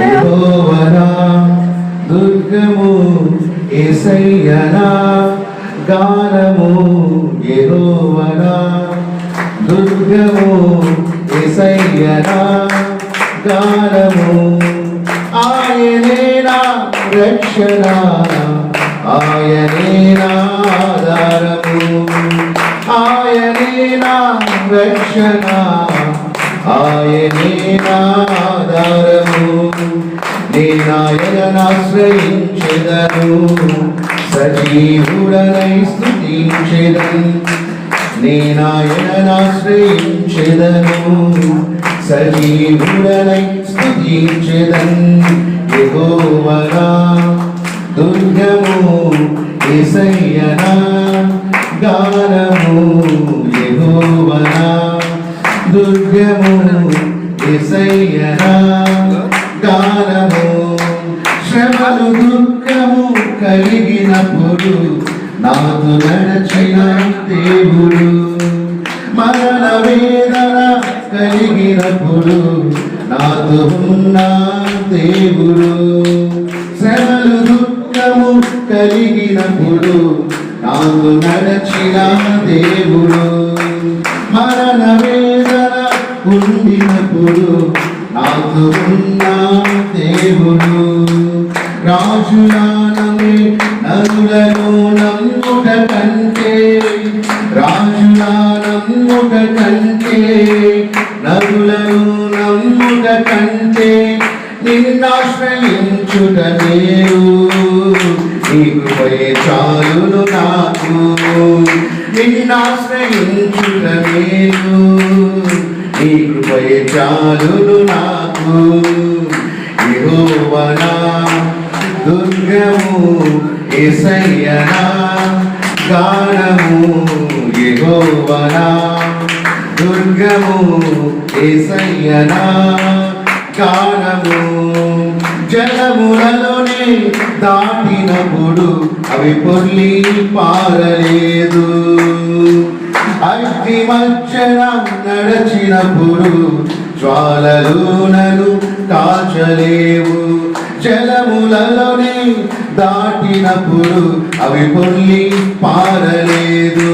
యెహోవనా దుర్గము ఏసయ్యనా గానము యెహోవనా దుర్గము ఏసయ్యనా గానము ఆయనేనా రక్షణ ఆయనేనా ఆధారము ఆయనేనా రక్షణ ఆయనేనా ఆధారము. నేనాయనాశ్రయించెదను సజీవుడనై స్థుతించెదను నేనాయనాశ్రయించెదను సజీవుడనై స్థుతించెదన్ యెహోవనా దుర్గము ఏసయ్యనా గానము యెహోవనా దుర్గము ఏసయ్యనా. కలిగినప్పుడు నాతో నడచిన దేవుడు. మరణ వేదన కలిగినప్పుడు నాతో ఉన్న దేవుడు. శ్రమలు దుఃఖము కలిగినప్పుడు నాతో నడచిన దేవుడు. మరణ వేదన ఉండినప్పుడు నాతో ఉన్న దేవుడు. రాజులానమే నరులను నమ్ముట కంటే రాజులా నమ్ముట కంటే నరులను నమ్ముట కంటే నిన్నాశ్రయించుట నేను. నీకు పోయే చాలును నాకు. నిన్నాశ్రయించుట నేను. నీకు పోయే చాలును నాకు. యెహోవనా ఏసయ్యనా గానము యెహోవనా దుర్గము ఏసయ్యనా గానము జలములలోనే దాటినప్పుడు అవి పొర్లి పారలేదు. అగ్ని మధ్యన నడచినప్పుడు జ్వాలలు నలు కాచలేవు. జలములలోని దాటినప్పుడు అవి పొల్లి పారలేదు.